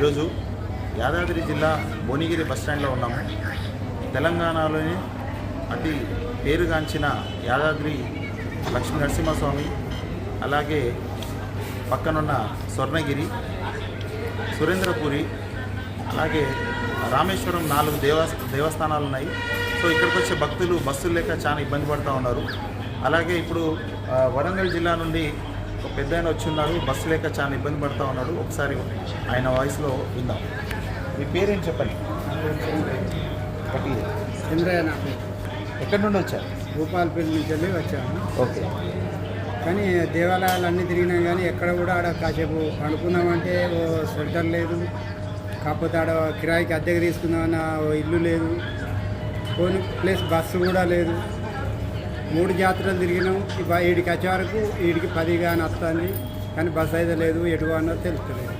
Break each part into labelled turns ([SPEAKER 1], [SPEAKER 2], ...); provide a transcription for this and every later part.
[SPEAKER 1] ఈరోజు యాదాద్రి జిల్లా భువనగిరి బస్ స్టాండ్లో ఉన్నాము. తెలంగాణలోని అతి పేరుగాంచిన యాదాద్రి లక్ష్మీ నరసింహస్వామి అలాగే పక్కనున్న స్వర్ణగిరి సురేంద్రపురి అలాగే రామేశ్వరం నాలుగు దేవా దేవస్థానాలు ఉన్నాయి సో ఇక్కడికి వచ్చే భక్తులు బస్సులు లేక చాలా ఇబ్బంది పడుతూ ఉన్నారు. అలాగే ఇప్పుడు వరంగల్ జిల్లా నుండి ఒక పెద్ద ఆయన వచ్చి ఉన్నారు బస్సు లేక చాలా ఇబ్బంది పడుతూ ఉన్నాడు. ఒకసారి ఆయన వాయిస్లో విందాం. మీ పేరేం చెప్పండి.
[SPEAKER 2] చంద్రయ్య నా పేరు.
[SPEAKER 1] ఎక్కడి నుండి వచ్చారు?
[SPEAKER 2] భూపాలపల్లి నుంచి వెళ్ళి వచ్చాను.
[SPEAKER 1] ఓకే.
[SPEAKER 2] కానీ దేవాలయాలు అన్నీ తిరిగినాం కానీ ఎక్కడ కూడా ఆడ కాసేపు అనుకున్నామంటే ఓ షెల్టర్ లేదు. కాకపోతే ఆడ కిరాయికి అద్దెకి తీసుకుందామన్న ఓ ఇల్లు లేదు. పోనీ ప్లస్ బస్సు కూడా లేదు. మూడు జాతరలు తిరిగినాం. ఈడికి వీడికి వచ్చే వరకు వీడికి పది కానీ వస్తుంది. కానీ బస్సు అయితే లేదు. ఎటువన్నో అన్నది తెలుస్తలేదు.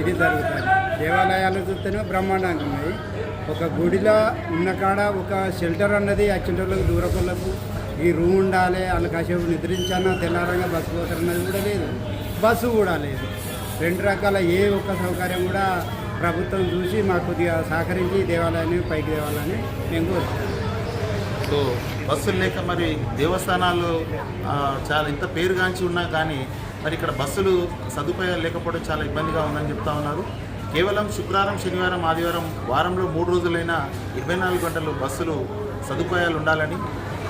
[SPEAKER 2] ఇది జరుగుతుంది. దేవాలయాలు చూస్తేనే బ్రహ్మాండంగా ఉన్నాయి. ఒక గుడిలో ఉన్న కాడ ఒక షెల్టర్ అన్నది అచ్చింటోళ్ళకు దూరకులకు ఈ రూమ్ ఉండాలి. వాళ్ళు కాసేపు నిద్రించానా తెల్లారంగా బస్సు పోతారన్నది కూడా లేదు. బస్సు కూడా లేదు. రెండు రకాల ఏ ఒక్క సౌకర్యం కూడా ప్రభుత్వం చూసి మాకు కొద్దిగా సహకరించి దేవాలయాన్ని పైకి దేవాలయాన్ని మేము కోరుతాం
[SPEAKER 1] సో బస్సులు లేక మరి దేవస్థానాలు చాలా ఇంత పేరుగాంచి ఉన్నా కానీ మరి ఇక్కడ బస్సులు సదుపాయాలు లేకపోవడం చాలా ఇబ్బందిగా ఉందని చెప్తా ఉన్నారు. కేవలం శుక్రవారం శనివారం ఆదివారం వారంలో మూడు రోజులైనా ఇరవై నాలుగు గంటలు బస్సులు సదుపాయాలు ఉండాలని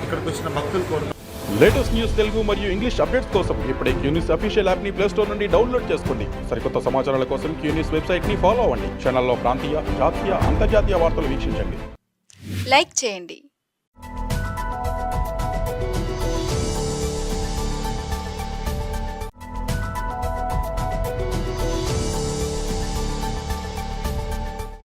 [SPEAKER 1] ఇక్కడికి వచ్చిన భక్తులు కోరుతున్నారు
[SPEAKER 3] లేటెస్ట్ న్యూస్ తెలుగు మరియు ఇంగ్లీష్ అప్డేట్స్ కోసం ఇప్పుడే క్యూన్యూస్ అఫీషియల్ యాప్ని ప్లే స్టోర్ నుండి డౌన్లోడ్ చేసుకోండి. సరికొత్త సమాచారాల కోసం క్యూన్యూస్ వెబ్సైట్ని ఫాలో అవ్వండి. ఛానల్లో ప్రాంతీయ జాతీయ అంతర్జాతీయ వార్తలు వీక్షించండి.
[SPEAKER 4] లైక్ చేయండి.